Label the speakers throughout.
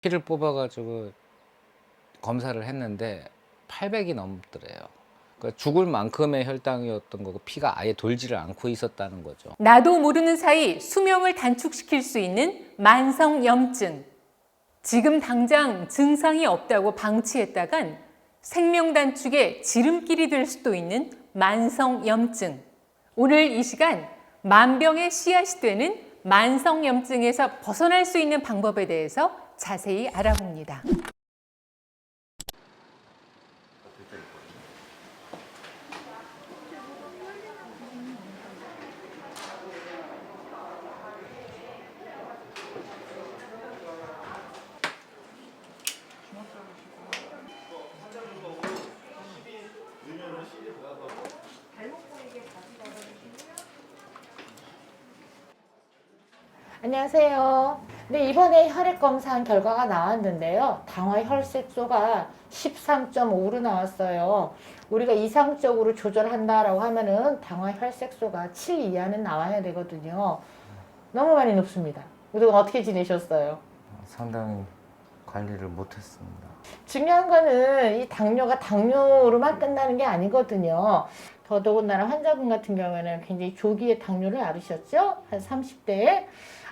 Speaker 1: 피를 뽑아가지고 검사를 했는데 800이 넘더래요. 그러니까 죽을 만큼의 혈당이었던 거고 피가 아예 돌지를 않고 있었다는 거죠.
Speaker 2: 나도 모르는 사이 수명을 단축시킬 수 있는 만성 염증. 지금 당장 증상이 없다고 방치했다간 생명 단축의 지름길이 될 수도 있는 만성 염증. 오늘 이 시간 만병의 씨앗이 되는 만성 염증에서 벗어날 수 있는 방법에 대해서 자세히 알아봅니다.
Speaker 3: 안녕하세요. 네, 이번에 혈액 검사한 결과가 나왔는데요. 당화 혈색소가 13.5로 나왔어요. 우리가 이상적으로 조절한다라고 하면은 당화 혈색소가 7 이하는 나와야 되거든요. 너무 많이 높습니다. 그동안 어떻게 지내셨어요?
Speaker 1: 상당히 관리를 못했습니다.
Speaker 3: 중요한 거는 이 당뇨가 당뇨로만 끝나는 게 아니거든요. 더더군다나 환자분 같은 경우에는 굉장히 조기에 당뇨를 앓으셨죠? 한 30대에.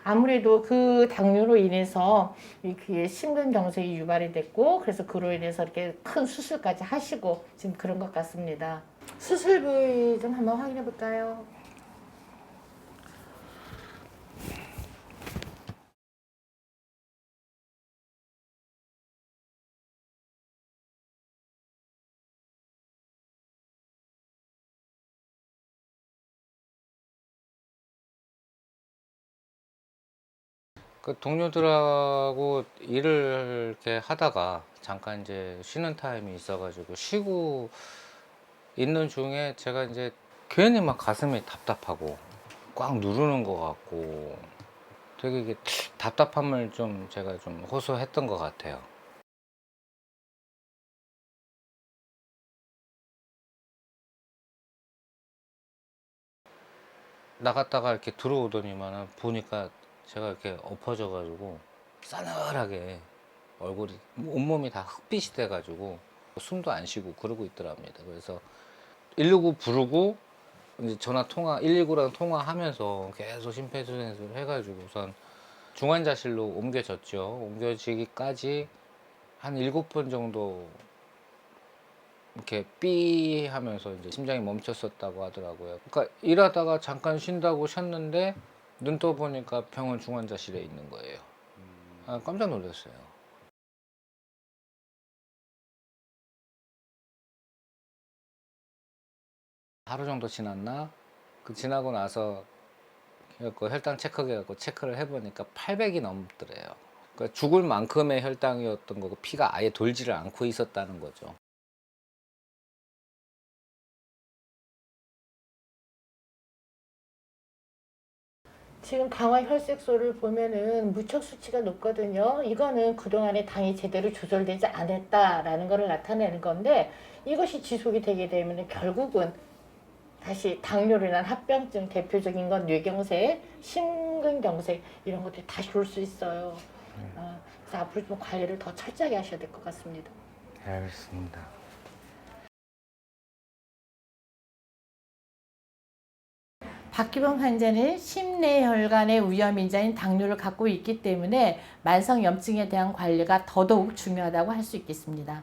Speaker 3: 아무래도 그 당뇨로 인해서 이 귀에 심근경색이 유발이 됐고, 그래서 그로 인해서 이렇게 큰 수술까지 하시고, 지금 그런 것 같습니다. 수술 부위 좀 한번 확인해 볼까요?
Speaker 1: 그 동료들하고 일을 이렇게 하다가 잠깐 이제 쉬는 타임이 있어가지고 쉬고 있는 중에 제가 이제 괜히 막 가슴이 답답하고 꽉 누르는 것 같고 되게 이게 답답함을 좀 제가 좀 호소했던 것 같아요. 나갔다가 이렇게 들어오더니만 보니까 제가 이렇게 엎어져 가지고 싸늘하게 얼굴이 온몸이 다 흑빛이 돼 가지고 숨도 안 쉬고 그러고 있더랍니다. 그래서 119 부르고 이제 전화 통화 119랑 통화하면서 계속 심폐소생술을 해 가지고 우선 중환자실로 옮겨졌죠. 옮겨지기까지 한 7번 정도 이렇게 삐 하면서 이제 심장이 멈췄었다고 하더라고요. 그러니까 일하다가 잠깐 쉰다고 쉬었는데 눈 떠 보니까 병원 중환자실에 있는 거예요. 아, 깜짝 놀랐어요. 하루 정도 지났나? 그 지나고 나서 그 혈당 체크해갖고 체크를 해보니까 800이 넘더래요. 그러니까 죽을 만큼의 혈당이었던 거고 피가 아예 돌지를 않고 있었다는 거죠.
Speaker 3: 지금 당화 혈색소를 보면은 무척 수치가 높거든요. 이거는 그동안에 당이 제대로 조절되지 않았다라는 것을 나타내는 건데 이것이 지속이 되게 되면 결국은 다시 당뇨로 인한 합병증 대표적인 건 뇌경색, 심근경색 이런 것들이 다시 올 수 있어요. 아, 그래서 앞으로 좀 관리를 더 철저하게 하셔야 될 것 같습니다.
Speaker 1: 네, 알겠습니다.
Speaker 3: 박기범 환자는 심내혈관의 위험 인자인 당뇨를 갖고 있기 때문에 만성 염증에 대한 관리가 더더욱 중요하다고 할 수 있겠습니다.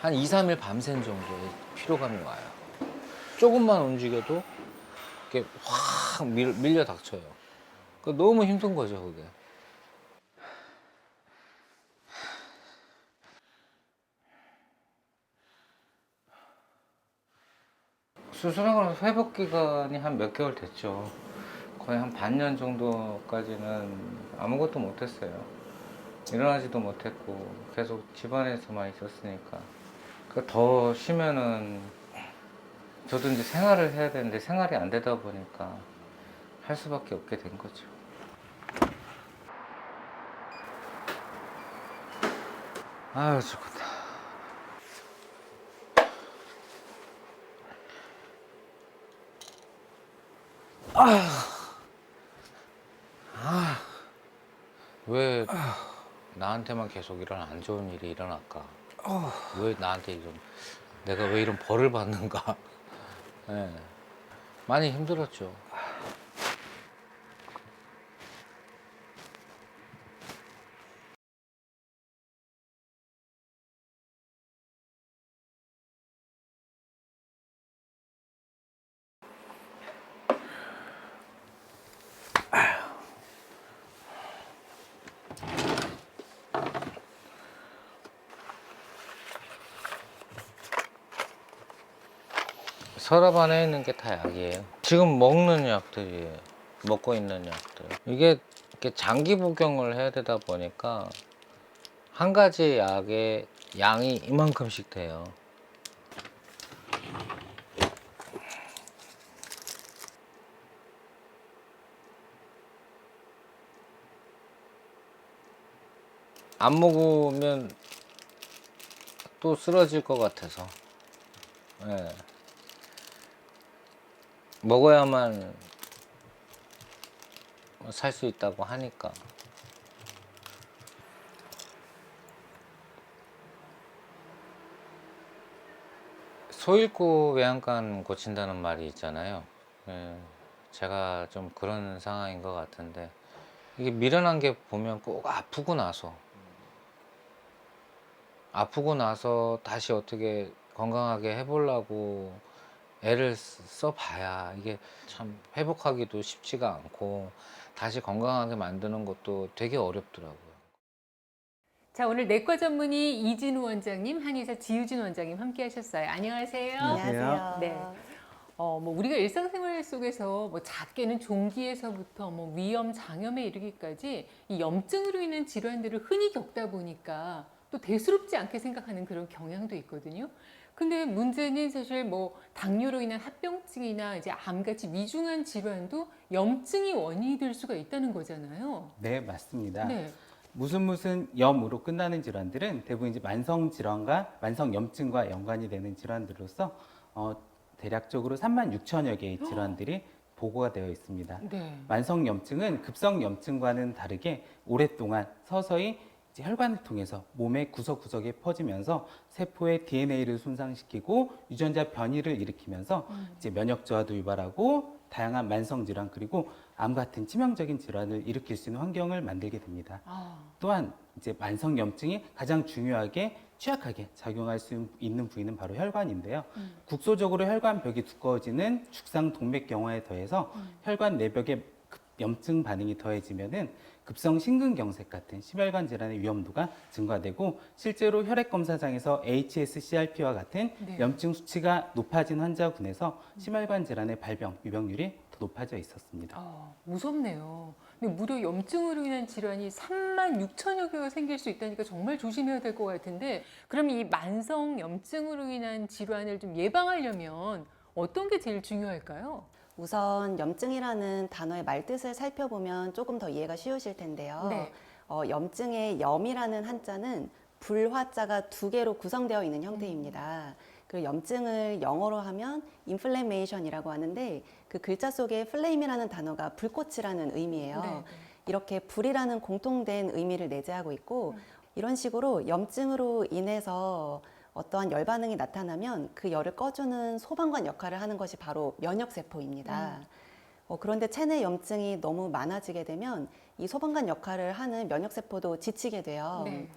Speaker 1: 한 2, 3일 밤샌 정도의 피로감이 와요. 조금만 움직여도 이렇게 확 밀, 밀려 닥쳐요. 그 너무 힘든 거죠, 그게. 수술하고 회복 기간이 한 몇 개월 됐죠. 거의 한 반년 정도까지는 아무것도 못했어요. 일어나지도 못했고 계속 집안에서만 있었으니까 그더 쉬면은 저도 이제 생활을 해야 되는데 생활이 안 되다 보니까 할 수밖에 없게 된 거죠. 아유 죽겠다. 아, 왜 나한테만 계속 이런 안 좋은 일이 일어날까? 왜 나한테 이런 내가 왜 이런 벌을 받는가? 예. 많이 힘들었죠. 서랍 안에 있는 게 다 약이에요. 지금 먹는 약들이에요. 먹고 있는 약들. 이게 장기 복용을 해야 되다 보니까 한 가지 약의 양이 이만큼씩 돼요. 안 먹으면 또 쓰러질 것 같아서. 예. 먹어야만 살 수 있다고 하니까. 소잃고 외양간 고친다는 말이 있잖아요. 예, 제가 좀 그런 상황인 것 같은데 이게 미련한 게 보면 꼭 아프고 나서 아프고 나서 다시 어떻게 건강하게 해보려고 애를 쓰- 써봐야 이게 참 회복하기도 쉽지가 않고 다시 건강하게 만드는 것도 되게 어렵더라고요.
Speaker 2: 자, 오늘 내과 전문의 이진우 원장님, 한의사 지유진 원장님 함께 하셨어요. 안녕하세요.
Speaker 4: 안녕하세요.
Speaker 2: 네. 어, 뭐 우리가 일상생활 속에서 뭐 작게는 종기에서부터 뭐 위염, 장염에 이르기까지 이 염증으로 인한 질환들을 흔히 겪다 보니까 또 대수롭지 않게 생각하는 그런 경향도 있거든요. 근데 문제는 사실 뭐 당뇨로 인한 합병증이나 이제 암같이 위중한 질환도 염증이 원인이 될 수가 있다는 거잖아요.
Speaker 4: 네, 맞습니다.
Speaker 2: 네.
Speaker 4: 무슨 무슨 염으로 끝나는 질환들은 대부분 이제 만성 질환과 만성 염증과 연관이 되는 질환들로서 어, 대략적으로 3만 6천여 개의 질환들이 보고가 되어 있습니다.
Speaker 2: 네.
Speaker 4: 만성 염증은 급성 염증과는 다르게 오랫동안 서서히 혈관을 통해서 몸의 구석구석에 퍼지면서 세포의 DNA를 손상시키고 유전자 변이를 일으키면서 이제 면역 저하도 유발하고 다양한 만성 질환 그리고 암 같은 치명적인 질환을 일으킬 수 있는 환경을 만들게 됩니다.
Speaker 2: 아.
Speaker 4: 또한 이제 만성 염증이 가장 중요하게 취약하게 작용할 수 있는 부위는 바로 혈관인데요.
Speaker 2: 음.
Speaker 4: 국소적으로 혈관 벽이 두꺼워지는 죽상 동맥 경화에 더해서
Speaker 2: 음.
Speaker 4: 혈관 내벽에 급 염증 반응이 더해지면은 급성 심근경색 같은 심혈관 질환의 위험도가 증가되고 실제로 혈액 검사장에서 HSCRP와 같은
Speaker 2: 네.
Speaker 4: 염증 수치가 높아진 환자군에서 심혈관 질환의 발병 유병률이 더 높아져 있었습니다.
Speaker 2: 아, 무섭네요. 근데 무려 염증으로 인한 질환이 3만 6천여 개가 생길 수 있다니까 정말 조심해야 될 것 같은데 그럼 이 만성 염증으로 인한 질환을 좀 예방하려면 어떤 게 제일 중요할까요?
Speaker 5: 우선 염증이라는 단어의 말뜻을 살펴보면 조금 더 이해가 쉬우실 텐데요.
Speaker 2: 네.
Speaker 5: 어, 염증의 염이라는 한자는 불화자가 두 개로 구성되어 있는 형태입니다. 그리고 염증을 영어로 하면 inflammation이라고 하는데 그 글자 속에 flame이라는 단어가 불꽃이라는 의미예요.
Speaker 2: 네.
Speaker 5: 이렇게 불이라는 공통된 의미를 내재하고 있고 이런 식으로 염증으로 인해서 어떠한 열 반응이 나타나면 그 열을 꺼주는 소방관 역할을 하는 것이 바로 면역 세포입니다. 어, 그런데 체내 염증이 너무 많아지게 되면 이 소방관 역할을 하는 면역 세포도 지치게 돼요.
Speaker 2: 네.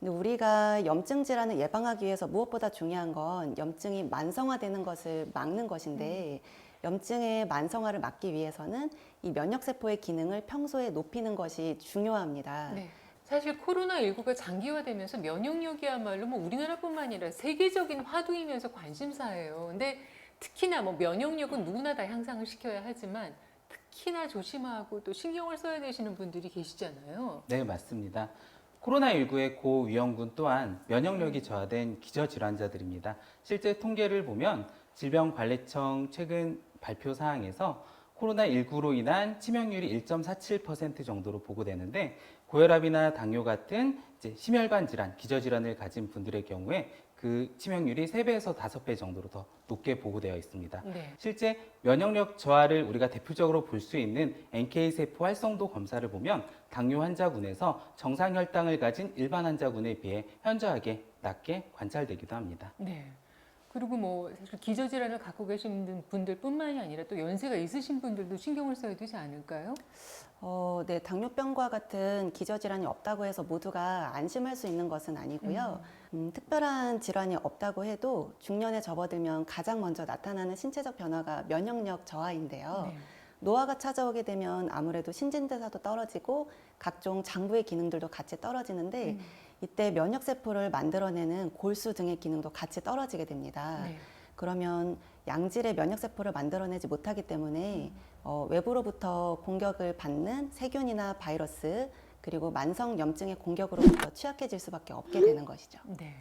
Speaker 5: 근데 우리가 염증 질환을 예방하기 위해서 무엇보다 중요한 건 염증이 만성화되는 것을 막는 것인데 염증의 만성화를 막기 위해서는 이 면역 세포의 기능을 평소에 높이는 것이 중요합니다.
Speaker 2: 네. 사실 코로나19가 장기화되면서 면역력이야말로 뭐 우리나라뿐만 아니라 세계적인 화두이면서 관심사예요. 근데 특히나 뭐 면역력은 누구나 다 향상을 시켜야 하지만 특히나 조심하고 또 신경을 써야 되시는 분들이 계시잖아요.
Speaker 4: 네, 맞습니다. 코로나19의 고위험군 또한 면역력이 저하된 기저질환자들입니다. 실제 통계를 보면 질병관리청 최근 발표 사항에서 코로나19로 인한 치명률이 1.47% 정도로 보고되는데 고혈압이나 당뇨 같은 이제 심혈관 질환, 기저질환을 가진 분들의 경우에 그 치명률이 3배에서 5배 정도로 더 높게 보고되어 있습니다.
Speaker 2: 네.
Speaker 4: 실제 면역력 저하를 우리가 대표적으로 볼 수 있는 NK 세포 활성도 검사를 보면 당뇨 환자군에서 정상 혈당을 가진 일반 환자군에 비해 현저하게 낮게 관찰되기도 합니다.
Speaker 2: 네. 그리고 뭐 사실 기저질환을 갖고 계신 분들뿐만이 아니라 또 연세가 있으신 분들도 신경을 써야 되지 않을까요?
Speaker 5: 어, 네, 당뇨병과 같은 기저질환이 없다고 해서 모두가 안심할 수 있는 것은 아니고요. 음, 특별한 질환이 없다고 해도 중년에 접어들면 가장 먼저 나타나는 신체적 변화가 면역력 저하인데요.
Speaker 2: 네.
Speaker 5: 노화가 찾아오게 되면 아무래도 신진대사도 떨어지고 각종 장부의 기능들도 같이 떨어지는데
Speaker 2: 음.
Speaker 5: 이때 면역 세포를 만들어내는 골수 등의 기능도 같이 떨어지게 됩니다.
Speaker 2: 네.
Speaker 5: 그러면 양질의 면역 세포를 만들어내지 못하기 때문에 어, 외부로부터 공격을 받는 세균이나 바이러스 그리고 만성 염증의 공격으로부터 취약해질 수밖에 없게 되는 것이죠.
Speaker 2: 네.